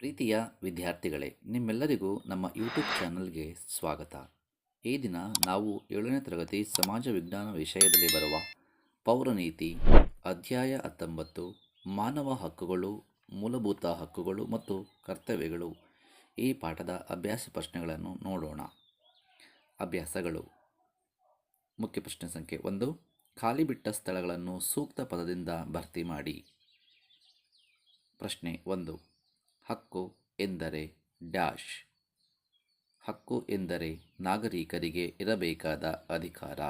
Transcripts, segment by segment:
ಪ್ರೀತಿಯ ವಿದ್ಯಾರ್ಥಿಗಳೇ, ನಿಮ್ಮೆಲ್ಲರಿಗೂ ನಮ್ಮ ಯೂಟ್ಯೂಬ್ ಚಾನಲ್ಗೆ ಸ್ವಾಗತ. ಈ ದಿನ ನಾವು ಏಳನೇ ತರಗತಿ ಸಮಾಜ ವಿಜ್ಞಾನ ವಿಷಯದಲ್ಲಿ ಬರುವ ಪೌರನೀತಿ, ಅಧ್ಯಾಯ ಹತ್ತೊಂಬತ್ತು, ಮಾನವ ಹಕ್ಕುಗಳು, ಮೂಲಭೂತ ಹಕ್ಕುಗಳು ಮತ್ತು ಕರ್ತವ್ಯಗಳು. ಈ ಪಾಠದ ಅಭ್ಯಾಸ ಪ್ರಶ್ನೆಗಳನ್ನು ನೋಡೋಣ. ಅಭ್ಯಾಸಗಳು. ಮುಖ್ಯ ಪ್ರಶ್ನೆ ಸಂಖ್ಯೆ ಒಂದು, ಖಾಲಿ ಬಿಟ್ಟ ಸ್ಥಳಗಳನ್ನು ಸೂಕ್ತ ಪದದಿಂದ ಭರ್ತಿ ಮಾಡಿ. ಪ್ರಶ್ನೆ ಒಂದು ಹಕ್ಕು ಎಂದರೆ ಡ್ಯಾಶ್. ಹಕ್ಕು ಎಂದರೆ ನಾಗರಿಕರಿಗೆ ಇರಬೇಕಾದ ಅಧಿಕಾರ.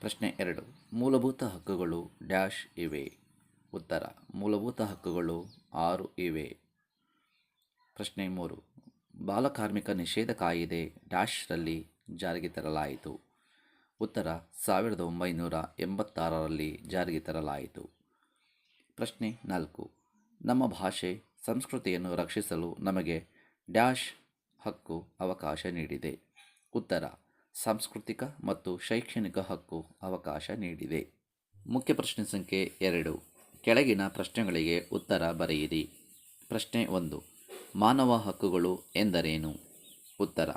ಪ್ರಶ್ನೆ ಎರಡು. ಮೂಲಭೂತ ಹಕ್ಕುಗಳು ಡ್ಯಾಶ್ ಇವೆ. ಉತ್ತರ. ಮೂಲಭೂತ ಹಕ್ಕುಗಳು ಆರು ಇವೆ. ಪ್ರಶ್ನೆ ಮೂರು. ಬಾಲಕಾರ್ಮಿಕ ನಿಷೇಧ ಕಾಯಿದೆ ಡ್ಯಾಶ್ರಲ್ಲಿ ಜಾರಿಗೆ ತರಲಾಯಿತು. ಉತ್ತರ. ಸಾವಿರದ ಒಂಬೈನೂರ ಎಂಬತ್ತಾರರಲ್ಲಿ ಜಾರಿಗೆ ತರಲಾಯಿತು. ಪ್ರಶ್ನೆ ನಾಲ್ಕು. ನಮ್ಮ ಭಾಷೆ ಸಂಸ್ಕೃತಿಯನ್ನು ರಕ್ಷಿಸಲು ನಮಗೆ ಡ್ಯಾಶ್ ಹಕ್ಕು ಅವಕಾಶ ನೀಡಿದೆ. ಉತ್ತರ, ಸಾಂಸ್ಕೃತಿಕ ಮತ್ತು ಶೈಕ್ಷಣಿಕ ಹಕ್ಕು ಅವಕಾಶ ನೀಡಿದೆ. ಮುಖ್ಯ ಪ್ರಶ್ನೆ ಸಂಖ್ಯೆ ಎರಡು. ಕೆಳಗಿನ ಪ್ರಶ್ನೆಗಳಿಗೆ ಉತ್ತರ ಬರೆಯಿರಿ. ಪ್ರಶ್ನೆ ಒಂದು, ಮಾನವ ಹಕ್ಕುಗಳು ಎಂದರೇನು? ಉತ್ತರ,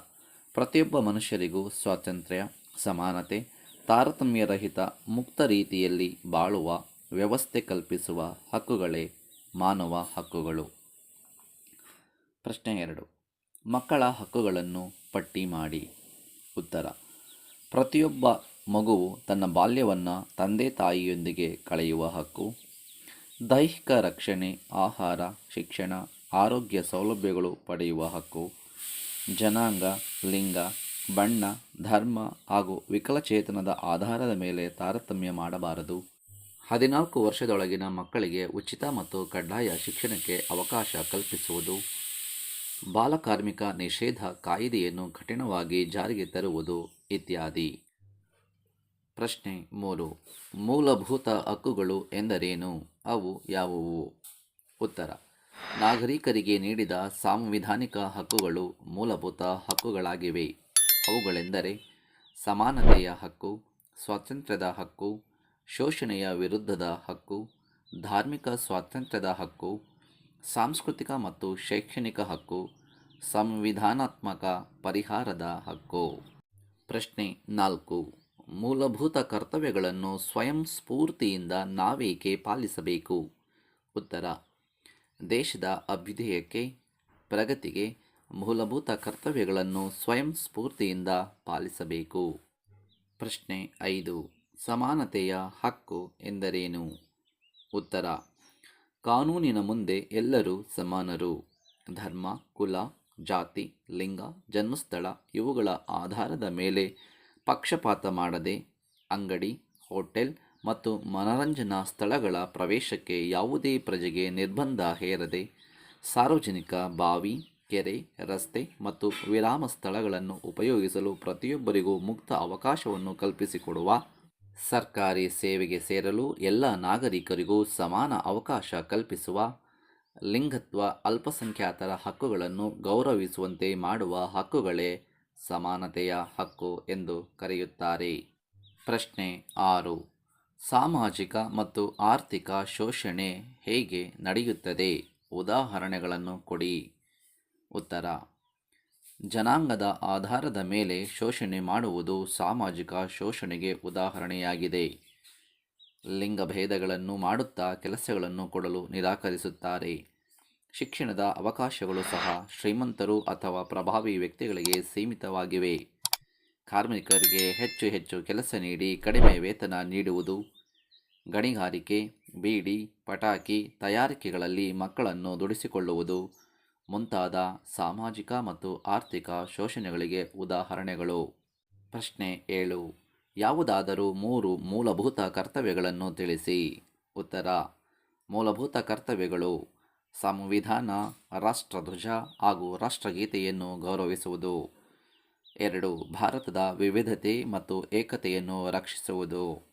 ಪ್ರತಿಯೊಬ್ಬ ಮನುಷ್ಯರಿಗೂ ಸ್ವಾತಂತ್ರ್ಯ, ಸಮಾನತೆ, ತಾರತಮ್ಯರಹಿತ ಮುಕ್ತ ರೀತಿಯಲ್ಲಿ ಬಾಳುವ ವ್ಯವಸ್ಥೆ ಕಲ್ಪಿಸುವ ಹಕ್ಕುಗಳೇ ಮಾನವ ಹಕ್ಕುಗಳು. ಪ್ರಶ್ನೆ ಎರಡು. ಮಕ್ಕಳ ಹಕ್ಕುಗಳನ್ನು ಪಟ್ಟಿ ಮಾಡಿ. ಉತ್ತರ. ಪ್ರತಿಯೊಬ್ಬ ಮಗುವು ತನ್ನ ಬಾಲ್ಯವನ್ನು ತಂದೆ ತಾಯಿಯೊಂದಿಗೆ ಕಳೆಯುವ ಹಕ್ಕು. ದೈಹಿಕ ರಕ್ಷಣೆ, ಆಹಾರ, ಶಿಕ್ಷಣ, ಆರೋಗ್ಯ ಸೌಲಭ್ಯಗಳು ಪಡೆಯುವ ಹಕ್ಕು. ಜನಾಂಗ, ಲಿಂಗ, ಬಣ್ಣ, ಧರ್ಮ ಹಾಗೂ ವಿಕಲಚೇತನದ ಆಧಾರದ ಮೇಲೆ ತಾರತಮ್ಯ ಮಾಡಬಾರದು. ಹದಿನಾಲ್ಕು ವರ್ಷದೊಳಗಿನ ಮಕ್ಕಳಿಗೆ ಉಚಿತ ಮತ್ತು ಕಡ್ಡಾಯ ಶಿಕ್ಷಣಕ್ಕೆ ಅವಕಾಶ ಕಲ್ಪಿಸುವುದು. ಬಾಲಕಾರ್ಮಿಕ ನಿಷೇಧ ಕಾಯಿದೆಯನ್ನು ಕಠಿಣವಾಗಿ ಜಾರಿಗೆ ತರುವುದು ಇತ್ಯಾದಿ. ಪ್ರಶ್ನೆ ಮೂರು. ಮೂಲಭೂತ ಹಕ್ಕುಗಳು ಎಂದರೇನು? ಅವು ಯಾವುವು? ಉತ್ತರ. ನಾಗರಿಕರಿಗೆ ನೀಡಿದ ಸಾಂವಿಧಾನಿಕ ಹಕ್ಕುಗಳು ಮೂಲಭೂತ ಹಕ್ಕುಗಳಾಗಿವೆ. ಅವುಗಳೆಂದರೆ ಸಮಾನತೆಯ ಹಕ್ಕು, ಸ್ವಾತಂತ್ರ್ಯದ ಹಕ್ಕು, ಶೋಷಣೆಯ ವಿರುದ್ಧದ ಹಕ್ಕು, ಧಾರ್ಮಿಕ ಸ್ವಾತಂತ್ರ್ಯದ ಹಕ್ಕು ಸಾಂಸ್ಕೃತಿಕ ಮತ್ತು ಶೈಕ್ಷಣಿಕ ಹಕ್ಕು, ಸಂವಿಧಾನಾತ್ಮಕ ಪರಿಹಾರದ ಹಕ್ಕು. ಪ್ರಶ್ನೆ ನಾಲ್ಕು. ಮೂಲಭೂತ ಕರ್ತವ್ಯಗಳನ್ನು ಸ್ವಯಂ ಸ್ಫೂರ್ತಿಯಿಂದ ನಾವೇಕೆ ಪಾಲಿಸಬೇಕು? ಉತ್ತರ. ದೇಶದ ಅಭ್ಯುದಯಕ್ಕೆ, ಪ್ರಗತಿಗೆ ಮೂಲಭೂತ ಕರ್ತವ್ಯಗಳನ್ನು ಸ್ವಯಂ ಸ್ಫೂರ್ತಿಯಿಂದ ಪಾಲಿಸಬೇಕು. ಪ್ರಶ್ನೆ ಐದು. ಸಮಾನತೆಯ ಹಕ್ಕು ಎಂದರೇನು? ಉತ್ತರ. ಕಾನೂನಿನ ಮುಂದೆ ಎಲ್ಲರೂ ಸಮಾನರು. ಧರ್ಮ, ಕುಲ, ಜಾತಿ, ಲಿಂಗ, ಜನ್ಮಸ್ಥಳ ಇವುಗಳ ಆಧಾರದ ಮೇಲೆ ಪಕ್ಷಪಾತ ಮಾಡದೆ ಅಂಗಡಿ, ಹೋಟೆಲ್ ಮತ್ತು ಮನರಂಜನಾ ಸ್ಥಳಗಳ ಪ್ರವೇಶಕ್ಕೆ ಯಾವುದೇ ಪ್ರಜೆಗೆ ನಿರ್ಬಂಧ ಹೇರದೆ ಸಾರ್ವಜನಿಕ ಬಾವಿ, ಕೆರೆ, ರಸ್ತೆ ಮತ್ತು ವಿರಾಮ ಸ್ಥಳಗಳನ್ನು ಉಪಯೋಗಿಸಲು ಪ್ರತಿಯೊಬ್ಬರಿಗೂ ಮುಕ್ತ ಅವಕಾಶವನ್ನು ಕಲ್ಪಿಸಿಕೊಡುವ ಸರ್ಕಾರಿ ಸೇವೆಗೆ ಸೇರಲು ಎಲ್ಲ ನಾಗರಿಕರಿಗೂ ಸಮಾನ ಅವಕಾಶ ಕಲ್ಪಿಸುವ, ಲಿಂಗತ್ವ, ಅಲ್ಪಸಂಖ್ಯಾತರ ಹಕ್ಕುಗಳನ್ನು ಗೌರವಿಸುವಂತೆ ಮಾಡುವ ಹಕ್ಕುಗಳೇ ಸಮಾನತೆಯ ಹಕ್ಕು ಎಂದು ಕರೆಯುತ್ತಾರೆ. ಪ್ರಶ್ನೆ ಆರು. ಸಾಮಾಜಿಕ ಮತ್ತು ಆರ್ಥಿಕ ಶೋಷಣೆ ಹೇಗೆ ನಡೆಯುತ್ತದೆ? ಉದಾಹರಣೆಗಳನ್ನು ಕೊಡಿ. ಉತ್ತರ. ಜನಾಂಗದ ಆಧಾರದ ಮೇಲೆ ಶೋಷಣೆ ಮಾಡುವುದು ಸಾಮಾಜಿಕ ಶೋಷಣೆಗೆ ಉದಾಹರಣೆಯಾಗಿದೆ. ಲಿಂಗಭೇದಗಳನ್ನು ಮಾಡುತ್ತಾ ಕೆಲಸಗಳನ್ನು ಕೊಡಲು ನಿರಾಕರಿಸುತ್ತಾರೆ. ಶಿಕ್ಷಣದ ಅವಕಾಶಗಳು ಸಹ ಶ್ರೀಮಂತರು ಅಥವಾ ಪ್ರಭಾವಿ ವ್ಯಕ್ತಿಗಳಿಗೆ ಸೀಮಿತವಾಗಿವೆ. ಕಾರ್ಮಿಕರಿಗೆ ಹೆಚ್ಚು ಹೆಚ್ಚು ಕೆಲಸ ನೀಡಿ ಕಡಿಮೆ ವೇತನ ನೀಡುವುದು, ಗಣಿಗಾರಿಕೆ, ಬೀಡಿ, ಪಟಾಕಿ ತಯಾರಿಕೆಗಳಲ್ಲಿ ಮಕ್ಕಳನ್ನು ದುಡಿಸಿಕೊಳ್ಳುವುದು ಮುಂತಾದ ಸಾಮಾಜಿಕ ಮತ್ತು ಆರ್ಥಿಕ ಶೋಷಣೆಗಳಿಗೆ ಉದಾಹರಣೆಗಳು. ಪ್ರಶ್ನೆ ಏಳು. ಯಾವುದಾದರೂ ಮೂರು ಮೂಲಭೂತ ಕರ್ತವ್ಯಗಳನ್ನು ತಿಳಿಸಿ. ಉತ್ತರ. ಮೂಲಭೂತ ಕರ್ತವ್ಯಗಳು ಸಂವಿಧಾನ, ರಾಷ್ಟ್ರಧ್ವಜ ಹಾಗೂ ರಾಷ್ಟ್ರಗೀತೆಯನ್ನು ಗೌರವಿಸುವುದು. ಎರಡು. ಭಾರತದ ವಿವಿಧತೆ ಮತ್ತು ಏಕತೆಯನ್ನು ರಕ್ಷಿಸುವುದು.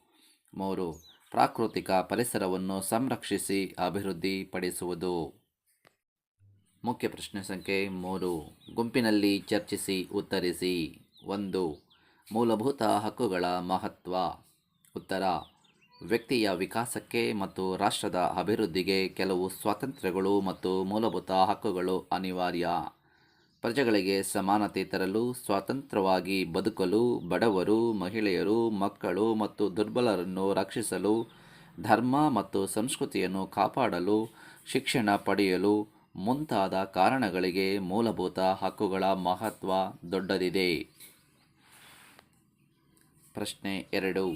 ಮೂರು. ಪ್ರಾಕೃತಿಕ ಪರಿಸರವನ್ನು ಸಂರಕ್ಷಿಸಿ ಅಭಿವೃದ್ಧಿಪಡಿಸುವುದು. ಮುಖ್ಯ ಪ್ರಶ್ನೆ ಸಂಖ್ಯೆ ಮೂರು. ಗುಂಪಿನಲ್ಲಿ ಚರ್ಚಿಸಿ, ಉತ್ತರಿಸಿ. ಒಂದು. ಮೂಲಭೂತ ಹಕ್ಕುಗಳ ಮಹತ್ವ. ಉತ್ತರ. ವ್ಯಕ್ತಿಯ ವಿಕಾಸಕ್ಕೆ ಮತ್ತು ರಾಷ್ಟ್ರದ ಅಭಿವೃದ್ಧಿಗೆ ಕೆಲವು ಸ್ವಾತಂತ್ರ್ಯಗಳು ಮತ್ತು ಮೂಲಭೂತ ಹಕ್ಕುಗಳು ಅನಿವಾರ್ಯ. ಪ್ರಜೆಗಳಿಗೆ ಸಮಾನತೆ ತರಲು ಸ್ವತಂತ್ರವಾಗಿ ಬದುಕಲು, ಬಡವರು, ಮಹಿಳೆಯರು, ಮಕ್ಕಳು ಮತ್ತು ದುರ್ಬಲರನ್ನು ರಕ್ಷಿಸಲು, ಧರ್ಮ ಮತ್ತು ಸಂಸ್ಕೃತಿಯನ್ನು ಕಾಪಾಡಲು, ಶಿಕ್ಷಣ ಪಡೆಯಲು ಮುಂತಾದ ಕಾರಣಗಳಿಗೆ ಮೂಲಭೂತ ಹಕ್ಕುಗಳ ಮಹತ್ವ ದೊಡ್ಡದಿದೆ. ಪ್ರಶ್ನೆ ಎರಡು.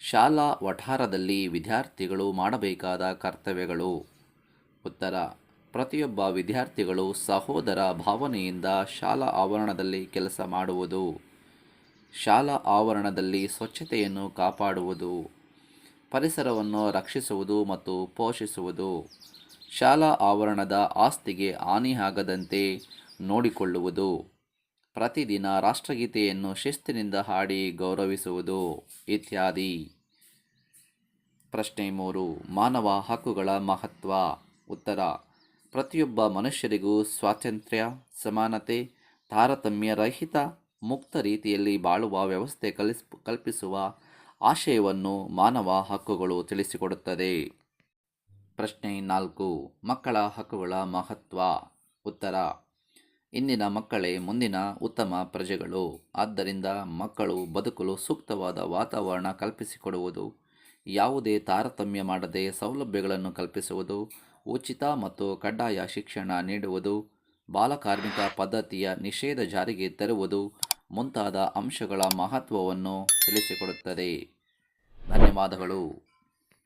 ಶಾಲಾ ವಠಾರದಲ್ಲಿ ವಿದ್ಯಾರ್ಥಿಗಳು ಮಾಡಬೇಕಾದ ಕರ್ತವ್ಯಗಳು? ಉತ್ತರ. ಪ್ರತಿಯೊಬ್ಬ ವಿದ್ಯಾರ್ಥಿಗಳು ಸಹೋದರ ಭಾವನೆಯಿಂದ ಶಾಲಾ ಆವರಣದಲ್ಲಿ ಕೆಲಸ ಮಾಡುವುದು. ಶಾಲಾ ಆವರಣದಲ್ಲಿ ಸ್ವಚ್ಛತೆಯನ್ನು ಕಾಪಾಡುವುದು. ಪರಿಸರವನ್ನು ರಕ್ಷಿಸುವುದು ಮತ್ತು ಪೋಷಿಸುವುದು. ಶಾಲಾ ಆವರಣದ ಆಸ್ತಿಗೆ ಹಾನಿಯಾಗದಂತೆ ನೋಡಿಕೊಳ್ಳುವುದು. ಪ್ರತಿದಿನ ರಾಷ್ಟ್ರಗೀತೆಯನ್ನು ಶಿಸ್ತಿನಿಂದ ಹಾಡಿ ಗೌರವಿಸುವುದು ಇತ್ಯಾದಿ. ಪ್ರಶ್ನೆ ಮೂರು. ಮಾನವ ಹಕ್ಕುಗಳ ಮಹತ್ವ. ಉತ್ತರ. ಪ್ರತಿಯೊಬ್ಬ ಮನುಷ್ಯರಿಗೂ ಸ್ವಾತಂತ್ರ್ಯ, ಸಮಾನತೆ, ತಾರತಮ್ಯ ರಹಿತ, ಮುಕ್ತ ರೀತಿಯಲ್ಲಿ ಬಾಳುವ ವ್ಯವಸ್ಥೆ ಕಲಿಸ್, ಕಲ್ಪಿಸುವ ಆಶಯವನ್ನು ಮಾನವ ಹಕ್ಕುಗಳು ತಿಳಿಸಿಕೊಡುತ್ತದೆ. ಪ್ರಶ್ನೆ ನಾಲ್ಕು, ಮಕ್ಕಳ ಹಕ್ಕುಗಳ ಮಹತ್ವ. ಉತ್ತರ, ಇಂದಿನ ಮಕ್ಕಳೇ ಮುಂದಿನ ಉತ್ತಮ ಪ್ರಜೆಗಳು. ಆದ್ದರಿಂದ ಮಕ್ಕಳು ಬದುಕಲು ಸೂಕ್ತವಾದ ವಾತಾವರಣ ಕಲ್ಪಿಸಿಕೊಡುವುದು, ಯಾವುದೇ ತಾರತಮ್ಯ ಮಾಡದೆ ಸೌಲಭ್ಯಗಳನ್ನು ಕಲ್ಪಿಸುವುದು, ಉಚಿತ ಮತ್ತು ಕಡ್ಡಾಯ ಶಿಕ್ಷಣ ನೀಡುವುದು, ಬಾಲಕಾರ್ಮಿಕ ಪದ್ಧತಿಯ ನಿಷೇಧ ಜಾರಿಗೆ ತರುವುದು ಮುಂತಾದ ಅಂಶಗಳ ಮಹತ್ವವನ್ನು ತಿಳಿಸಿಕೊಡುತ್ತದೆ. ಧನ್ಯವಾದಗಳು.